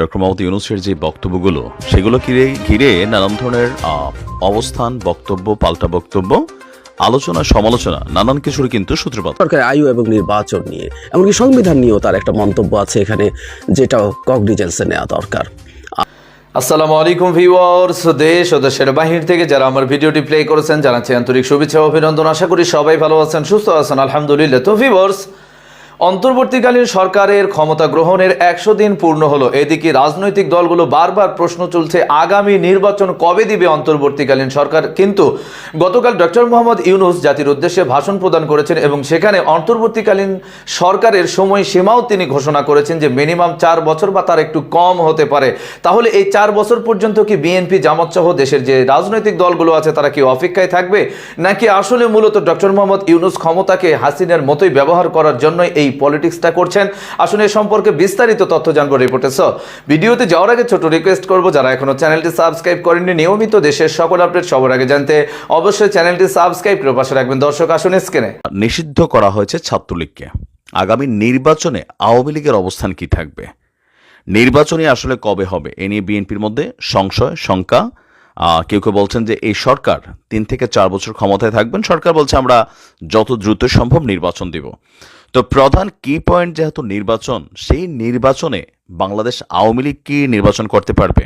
Doctor Mohammad ইউনুসের যে বক্তব্যগুলো সেগুলো ঘিরে ঘিরে নানান ধরনের অবস্থান বক্তব্য পাল্টা বক্তব্য আলোচনা সমালোচনা নানান কিছুর কিন্তু সূত্রপাত। সরকারের আয়ু এবং নির্বাচন নিয়ে এমনকি সংবিধান নিয়েও তার একটা মন্তব্য আছে এখানে যেটাও কগনিজেন্সে নেওয়া দরকার। আসসালামু আলাইকুম ভিউয়ার্স দেশ ও দেশের বাহির থেকে যারা আমার ভিডিওটি প্লে করেছেন জানাচ্ছি আন্তরিক শুভেচ্ছা অভিনন্দন। আশা করি সবাই ভালো আছেন সুস্থ আছেন আলহামদুলিল্লাহ। তো ভিউয়ার্স অন্তর্বর্তীকালীন সরকারের ক্ষমতা গ্রহণের একশো দিন পূর্ণ হলো। এদিকে রাজনৈতিক দলগুলো বারবার প্রশ্ন চলছে আগামী নির্বাচন কবে দিবে অন্তর্বর্তীকালীন সরকার? কিন্তু গতকাল ডক্টর মোহাম্মদ ইউনুস জাতির উদ্দেশ্যে ভাষণ প্রদান করেছেন এবং সেখানে অন্তর্বর্তীকালীন সরকারের সময় সীমাও তিনি ঘোষণা করেছেন যে মিনিমাম চার বছর বা তার একটু কম হতে পারে। তাহলে এই চার বছর পর্যন্ত কি বিএনপি জামাত সহ দেশের যে রাজনৈতিক দলগুলো আছে, তারা কি অপেক্ষায় থাকবে? নাকি আসলে মূলত ডক্টর মোহাম্মদ ইউনুস ক্ষমতাকে হাসিনার মতোই ব্যবহার করার জন্যই এই পলিটিক্সটা করছেন। আসলে এ সম্পর্কে বিস্তারিত তথ্য জানব রিপোর্টে সো ভিডিওতে যাওয়ার আগে ছোট রিকোয়েস্ট করব, যারা এখনও চ্যানেলটি সাবস্ক্রাইব করেননি, নিয়মিত দেশের সকল আপডেট সবার আগে জানতে অবশ্যই চ্যানেলটি সাবস্ক্রাইব করে পাশে রাখবেন। দর্শক, আসুন স্ক্রিনে নিষিদ্ধ করা হয়েছে ছাত্রলীগকে। আগামী নির্বাচনে আওয়ামী লীগের অবস্থান কি থাকবে? নির্বাচনই আসলে কবে হবে? এ নিয়ে বিএনপির মধ্যে সংশয়, শঙ্কা। কেউ কেউ বলছেন যে এই সরকার তিন থেকে চার বছর ক্ষমতায় থাকবেন। সরকার বলছে, আমরা যত দ্রুত সম্ভব নির্বাচন দিব। তো প্রধান কি পয়েন্ট যেহেতু নির্বাচন, সেই নির্বাচনে বাংলাদেশ আওয়ামী লীগ কি নির্বাচন করতে পারবে?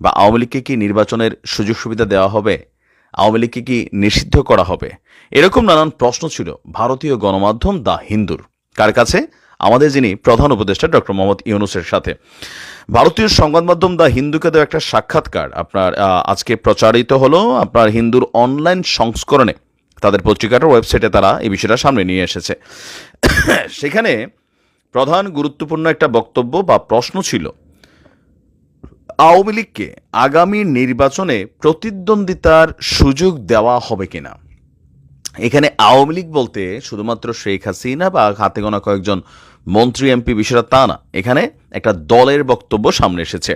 বা আওয়ামী লীগকে কি নির্বাচনের সুযোগ সুবিধা দেওয়া হবে? আওয়ামী লীগকে কি নিষিদ্ধ করা হবে? এরকম নানান প্রশ্ন ছিল ভারতীয় গণমাধ্যম দ্য হিন্দুর। কার কাছে? আমাদের যিনি প্রধান উপদেষ্টা ডক্টর মোহাম্মদ ইউনুসের সাথে। ভারতীয় সংবাদ মাধ্যম দ্য হিন্দুকে দেওয়া একটা সাক্ষাৎকার আপনার আজকে প্রচারিত হলো আপনার হিন্দুর অনলাইন সংস্করণে। তাদের পত্রিকাটার ওয়েবসাইটে তারা এই বিষয়টা সামনে নিয়ে এসেছে। সেখানে প্রধান গুরুত্বপূর্ণ একটা বক্তব্য বা প্রশ্ন ছিল, আওয়ামী লীগকে আগামী নির্বাচনে প্রতিদ্বন্দ্বিতার সুযোগ দেওয়া হবে কিনা? এখানে আওয়ামী লীগ বলতে শুধুমাত্র শেখ হাসিনা বা হাতে গোনা কয়েকজন মন্ত্রী, এমপি বিষয়টা তা না, এখানে একটা দলের বক্তব্য সামনে এসেছে।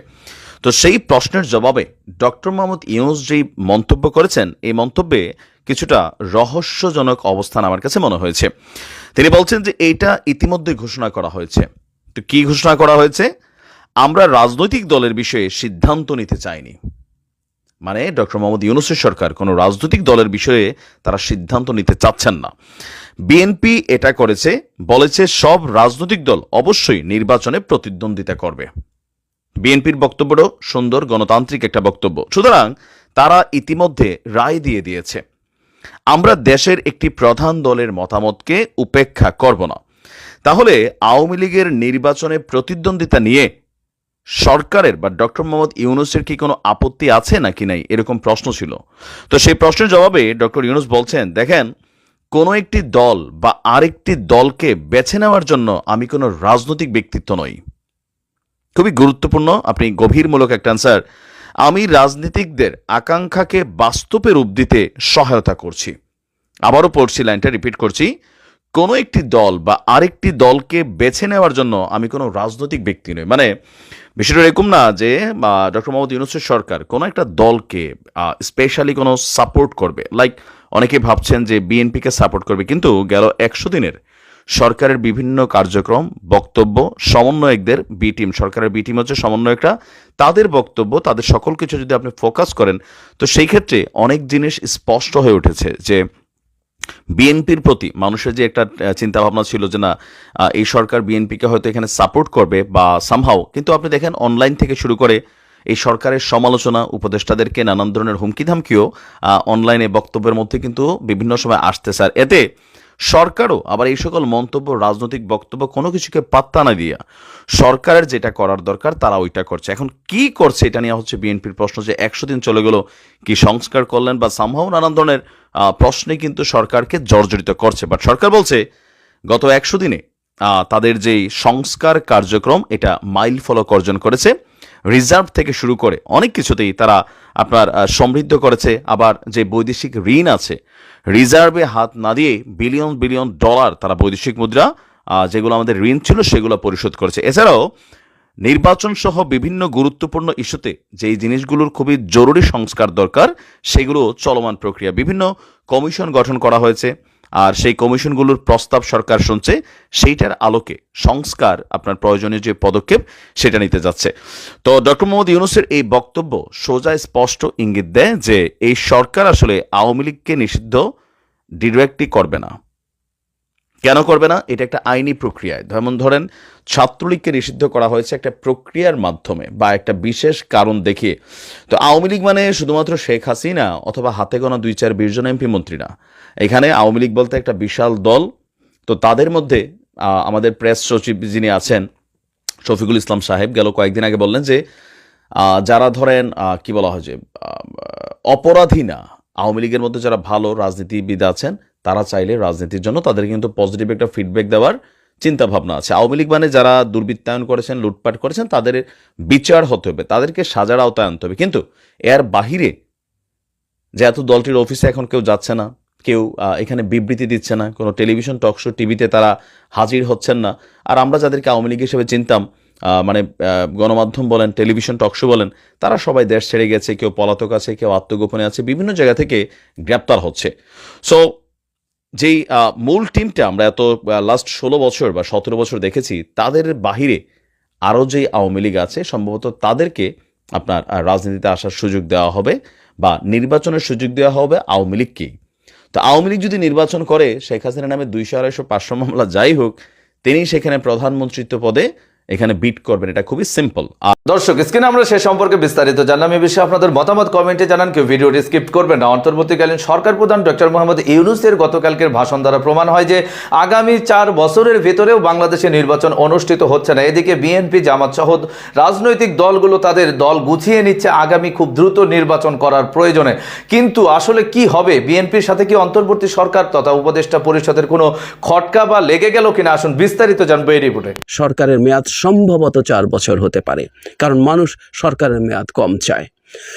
তো সেই প্রশ্নের জবাবে ডক্টর মোহাম্মদ ইউনুস যেই মন্তব্য করেছেন, এই মন্তব্যে কিছুটা রহস্যজনক অবস্থান আমার কাছে মনে হয়েছে। তিনি বলছেন যে এইটা ইতিমধ্যে ঘোষণা করা হয়েছে। তো কি ঘোষণা করা হয়েছে? আমরা রাজনৈতিক দলের বিষয়ে সিদ্ধান্ত নিতে চাইনি। মানে ডক্টর মোহাম্মদ ইউনুসের সরকার কোনো রাজনৈতিক দলের বিষয়ে তারা সিদ্ধান্ত নিতে চাচ্ছেন না। বিএনপি এটা করেছে, বলেছে সব রাজনৈতিক দল অবশ্যই নির্বাচনে প্রতিদ্বন্দ্বিতা করবে। বিএনপির বক্তব্যটাও সুন্দর গণতান্ত্রিক একটা বক্তব্য। সুতরাং তারা ইতিমধ্যে রায় দিয়ে দিয়েছে। আমরা দেশের একটি প্রধান দলের মতামতকে উপেক্ষা করব না। তাহলে আওয়ামী লীগের নির্বাচনে প্রতিদ্বন্দ্বিতা নিয়ে সরকারের বা ডক্টর মোহাম্মদ ইউনুসের কি কোনো আপত্তি আছে নাকি নাই, এরকম প্রশ্ন ছিল। তো সেই প্রশ্নের জবাবে ডক্টর ইউনুস বলছেন, দেখেন, কোনো একটি দল বা আরেকটি দলকে বেছে নেওয়ার জন্য আমি কোনো রাজনৈতিক ব্যক্তিত্ব নই। খুবই গুরুত্বপূর্ণ, আপনি গভীরমূলক একটা অ্যান্সার আমি রাজনীতিকদের আকাঙ্ক্ষাকে বাস্তবে রূপ দিতে সহায়তা করছি। আবারও পড়ছি লাইনটা রিপিট করছি। কোনো একটি দল বা আরেকটি দলকে বেছে নেওয়ার জন্য আমি কোনো রাজনৈতিক ব্যক্তি নই। মানে বিষয়টা এরকম না যে ডক্টর মোহাম্মদ ইউনুসের সরকার কোনো একটা দলকে স্পেশালি কোনো সাপোর্ট করবে। লাইক অনেকে ভাবছেন যে বিএনপিকে সাপোর্ট করবে, কিন্তু গেল একশো দিনের সরকারের বিভিন্ন কার্যক্রম, বক্তব্য, সমন্বয়কদের বি টিম সরকারের বি টিম হচ্ছে সমন্বয়করা, তাদের বক্তব্য, তাদের সকল কিছু যদি আপনি ফোকাস করেন, তো সেই ক্ষেত্রে অনেক জিনিস স্পষ্ট হয়ে উঠেছে যে বিএনপির প্রতি মানুষের যে একটা চিন্তা ভাবনা ছিল যে না এই সরকার বিএনপিকে হয়তো এখানে সাপোর্ট করবে বা সামহাও কিন্তু আপনি দেখেন অনলাইন থেকে শুরু করে এই সরকারের সমালোচনা, উপদেষ্টাদেরকে নানান ধরনের হুমকি ধামকিও অনলাইনে বক্তব্যের মধ্যে কিন্তু বিভিন্ন সময় আসতে আর এতে সরকারও আবার এই সকল মন্তব্য, রাজনৈতিক বক্তব্য কোনো কিছুকে পাত্তা না দিয়া সরকারের যেটা করার দরকার তারা ওইটা করছে। এখন কি করছে এটা নিয়ে হচ্ছে বিএনপির প্রশ্ন যে একশো দিন চলে গেল, কি সংস্কার করলেন বা সামহাও নানান ধরনের প্রশ্নে কিন্তু সরকারকে জর্জরিত করছে। বাট সরকার বলছে, গত একশো দিনে তাদের যেই সংস্কার কার্যক্রম, এটা মাইল ফলক অর্জন করেছে। রিজার্ভ থেকে শুরু করে অনেক কিছুতেই তারা আপনার সমৃদ্ধ করেছে। আবার যে বৈদেশিক ঋণ আছে রিজার্ভে হাত না দিয়ে বিলিয়ন বিলিয়ন ডলার তারা বৈদেশিক মুদ্রা যেগুলো আমাদের ঋণ ছিল সেগুলো পরিশোধ করেছে। এছাড়াও নির্বাচন সহ বিভিন্ন গুরুত্বপূর্ণ ইস্যুতে যেই জিনিসগুলোর খুবই জরুরি সংস্কার দরকার, সেগুলো চলমান প্রক্রিয়া। বিভিন্ন কমিশন গঠন করা হয়েছে। আর সেই কমিশনগুলোর প্রস্তাব সরকার শুনছে, সেইটার আলোকে সংস্কার আপনার প্রয়োজনীয় যে পদক্ষেপ, সেটা নিতে যাচ্ছে। তো ডক্টর মোহাম্মদ ইউনুসের এই বক্তব্য সোজা স্পষ্ট ইঙ্গিত দেয় যে, এই সরকার আসলে আওয়ামী লীগকে নিষিদ্ধ ডিরেক্টলি করবে না। কেন করবে না? এটা একটা আইনি প্রক্রিয়ায়। যেমন ধরেন, ছাত্রলীগকে নিষিদ্ধ করা হয়েছে একটা প্রক্রিয়ার মাধ্যমে বা একটা বিশেষ কারণ দেখিয়ে। তো আওয়ামী লীগ মানে শুধুমাত্র শেখ হাসিনা অথবা হাতে গোনা দুই চার বিশ জন এমপি মন্ত্রী না। এখানে আওয়ামী লীগ বলতে একটা বিশাল দল। তো তাদের মধ্যে আমাদের প্রেস সচিব যিনি আছেন, শফিকুল ইসলাম সাহেব গেল কয়েকদিন আগে বললেন যে যারা ধরেন কি বলা হয় যে অপরাধী না, আওয়ামী লীগের মধ্যে যারা ভালো রাজনীতিবিদ আছেন তারা চাইলে রাজনীতির জন্য তাদের কিন্তু পজিটিভ একটা ফিডব্যাক দেওয়ার চিন্তা ভাবনা আছে। আওয়ামী লীগ মানে যারা দুর্বৃত্তায়ন করেছেন, লুটপাট করেছেন, তাদের বিচার হতে হবে, তাদেরকে সাজার আওতায় আনতে হবে। কিন্তু এর বাহিরে যে এত দলটির অফিসে এখন কেউ যাচ্ছে না, কেউ এখানে বিবৃতি দিচ্ছে না, কোনো টেলিভিশন টকশো টিভিতে তারা হাজির হচ্ছেন না। আর আমরা যাদেরকে আওয়ামী লীগ হিসেবে চিনতাম মানে গণমাধ্যম বলেন টেলিভিশন টকশো বলেন, তারা সবাই দেশ ছেড়ে গেছে, কেউ পলাতক আছে, কেউ আত্মগোপনে আছে, বিভিন্ন জায়গা থেকে গ্রেপ্তার হচ্ছে। সো যেই মূল টিমটা আমরা এত লাস্ট ষোলো বছর বা সতেরো বছর দেখেছি, তাদের বাহিরে আরও যেই আওয়ামী লীগ আছে, সম্ভবত তাদেরকে আপনার রাজনীতিতে আসার সুযোগ দেওয়া হবে বা নির্বাচনের সুযোগ দেওয়া হবে আওয়ামী লীগকেই। তো আওয়ামী লীগ যদি নির্বাচন করে, শেখ হাসিনা নামে দুইশো আড়াইশো পাঁচশো মামলা যাই হোক, তিনি সেখানে প্রধানমন্ত্রিত্ব পদে এখানে বিট করবেন। এটা খুবই সিম্পল আর দর্শক, স্ক্রিনে আমরা সে সম্পর্কে বিস্তারিত জানলাম। এই বিষয়ে আপনাদের মতামত কমেন্টে জানান। কেউ ভিডিওটি স্কিপ করবেন না। অন্তর্বর্তীকালীন সরকার প্রধান ডক্টর মোহাম্মদ ইউনুসের গতকালকের ভাষণ দ্বারা প্রমাণ হয় যে, আগামী চার বছরের ভেতরেও বাংলাদেশে নির্বাচন অনুষ্ঠিত হচ্ছে না। এদিকে বিএনপি, জামাত সহ রাজনৈতিক দলগুলো তাদের দল গুছিয়ে নিচ্ছে আগামী খুব দ্রুত নির্বাচন করার প্রয়োজনে। কিন্তু আসলে কি হবে? বিএনপির সাথে কি অন্তর্বর্তী সরকার তথা উপদেষ্টা পরিষদের কোনো খটকা বা লেগে গেল কিনা? আসুন বিস্তারিত জানব এই রিপোর্টে। সরকারের মেয়াদ সম্ভবত চার বছর হতে পারে। কারণ মানুষ সরকারের মেয়াদ কম চায়।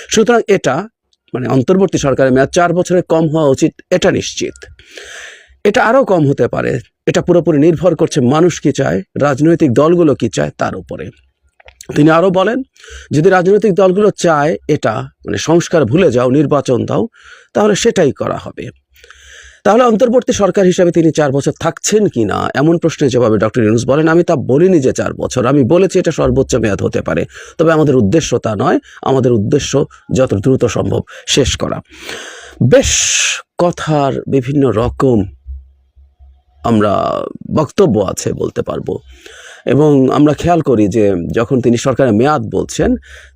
সুতরাং এটা মানে অন্তর্বর্তী সরকারের মেয়াদ চার বছরে কম হওয়া উচিত, এটা নিশ্চিত। এটা আরও কম হতে পারে, এটা পুরোপুরি নির্ভর করছে মানুষ কি চায়, রাজনৈতিক দলগুলো কি চায় তার উপরে। তিনি আরও বলেন, যদি রাজনৈতিক দলগুলো চায় এটা মানে সংস্কার ভুলে যাও, নির্বাচন দাও, তাহলে সেটাই করা হবে। তাহলে অন্তর্বর্তী সরকার হিসাবে তিনি চার বছর থাকছেন কি না এমন প্রশ্নের জবাবে ডক্টর ইউনুস বলেন, আমি তা বলিনি যে চার বছর, আমি বলেছি এটা সর্বোচ্চ মেয়াদ হতে পারে। তবে আমাদের উদ্দেশ্য তা নয়, আমাদের উদ্দেশ্য যত দ্রুত সম্ভব শেষ করা। বেশ কথার বিভিন্ন রকম আমরা বক্তব্য আছে বলতে পারব। এবং আমরা খেয়াল করি যে যখন তিনি সরকারের মেয়াদ বলছেন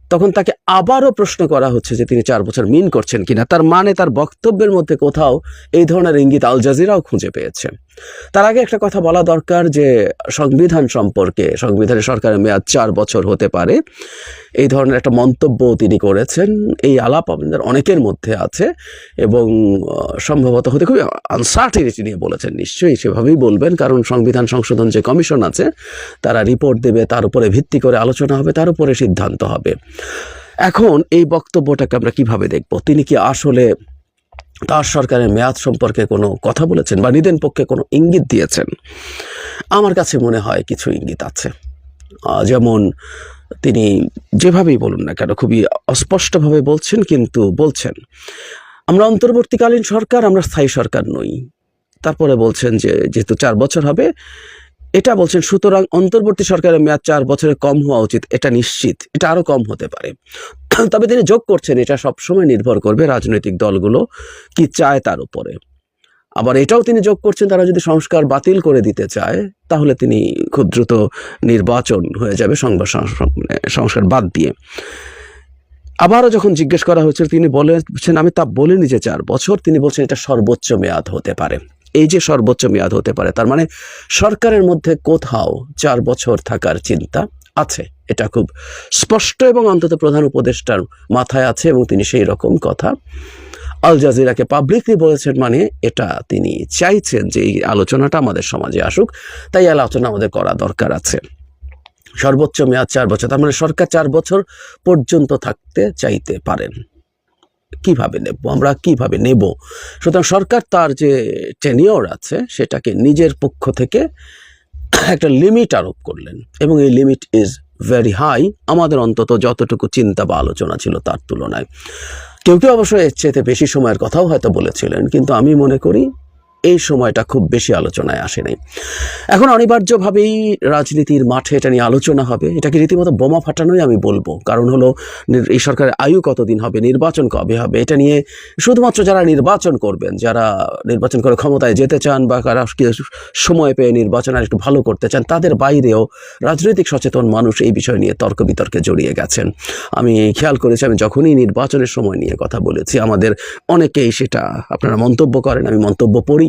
তখন তাকে আবারও প্রশ্ন করা হচ্ছে যে তিনি চার বছর মিন করছেন কিনা। তার মানে তার বক্তব্যের মধ্যে কোথাও এই ধরনের ইঙ্গিত আল জাজিরাও খুঁজে পেয়েছে। তার আগে একটা কথা বলা দরকার যে সংবিধান সম্পর্কে, সংবিধানের সরকারের মেয়াদ চার বছর হতে পারে। এই ধরনের একটা মন্তব্য তিনি করেছেন। এই আলাপ আমাদের অনেকের মধ্যে আছে এবং সম্ভবত হতে খুবই আনসার্টিনিটি নিয়ে বলেছেন, নিশ্চয়ই সেভাবেই বলবেন। কারণ সংবিধান সংশোধন যে কমিশন আছে, তারা রিপোর্ট দেবে, তার উপরে ভিত্তি করে আলোচনা হবে, তার উপরে সিদ্ধান্ত হবে। এখন এই বক্তব্যটাকে আমরা কীভাবে দেখব? তিনি কি আসলে তার সরকারের মেয়াদ সম্পর্কে কোনো কথা বলেছেন বা নিদেন পক্ষে কোনো ইঙ্গিত দিয়েছেন? আমার কাছে মনে হয় কিছু ইঙ্গিত আছে। যেমন তিনি যেভাবেই বলুন না কেন, খুবই অস্পষ্টভাবে বলছেন কিন্তু বলছেন, আমরা অন্তর্বর্তীকালীন সরকার, আমরা স্থায়ী সরকার নই। তারপরে বলছেন যে, যেহেতু চার বছর হবে এটা বলছেন, সুতরাং অন্তর্বর্তী সরকারের মেয়াদ চার বছরে কম হওয়া উচিত, এটা নিশ্চিত, এটা আরও কম হতে পারে। তবে তিনি যোগ করছেন, এটা সবসময় নির্ভর করবে রাজনৈতিক দলগুলো কি চায় তার উপরে। আবার এটাও তিনি যোগ করছেন, তারা যদি সংস্কার বাতিল করে দিতে চায়, তাহলে তিনি খুব দ্রুত নির্বাচন হয়ে যাবে সংবাদ মানে সংস্কার বাদ দিয়ে। আবারও যখন জিজ্ঞেস করা হয়েছিল, তিনি বলেছেন, আমি তা বলিনি যে চার বছর, তিনি বলছেন এটা সর্বোচ্চ মেয়াদ হতে পারে। এই যে সর্বোচ্চ মেয়াদ হতে পারে, তার মানে সরকারের মধ্যে কোথাও চার বছর থাকার চিন্তা আছে। এটা খুব স্পষ্ট এবং অন্তত প্রধান উপদেষ্টার মাথায় আছে এবং তিনি সেই রকম কথা আল জাজিরাকে পাবলিকলি বলেছেন মানে এটা তিনি চাইছেন যে এই আলোচনাটা আমাদের সমাজে আসুক, তাই আলোচনা আমাদের করা দরকার আছে। সর্বোচ্চ মেয়াদ চার বছর, তার মানে সরকার চার বছর পর্যন্ত থাকতে চাইতে পারেন। কীভাবে নেব? আমরা কীভাবে নেব? সুতরাং সরকার তার যে টেনিওর আছে, সেটাকে নিজের পক্ষ থেকে একটা লিমিট আরোপ করলেন। এবং এই লিমিট ইজ ভেরি হাই আমাদের অন্তত যতটুকু চিন্তা বা আলোচনা ছিল তার তুলনায়। কেউ কেউ অবশ্যই এর চেয়েতে বেশি সময়ের কথাও হয়তো বলেছিলেন, কিন্তু আমি মনে করি এই সময়টা খুব বেশি আলোচনায় আসে নাই এখন অনিবার্যভাবেই রাজনীতির মাঠে এটা নিয়ে আলোচনা হবে। এটাকে রীতিমতো বোমা ফাটানোই আমি বলব? কারণ হলো এই সরকারের আয়ু কতদিন হবে, নির্বাচন কবে হবে, এটা নিয়ে শুধুমাত্র যারা নির্বাচন করবেন, যারা নির্বাচন করে ক্ষমতায় যেতে চান বা কারা সময় পেয়ে নির্বাচন আর একটু ভালো করতে চান, তাদের বাইরেও রাজনৈতিক সচেতন মানুষ এই বিষয় নিয়ে তর্ক বিতর্কে জড়িয়ে গেছেন। আমি খেয়াল করেছি, আমি যখনই নির্বাচনের সময় নিয়ে কথা বলেছি, আমাদের অনেকেই সেটা আপনারা মন্তব্য করেন, আমি মন্তব্য পড়ি।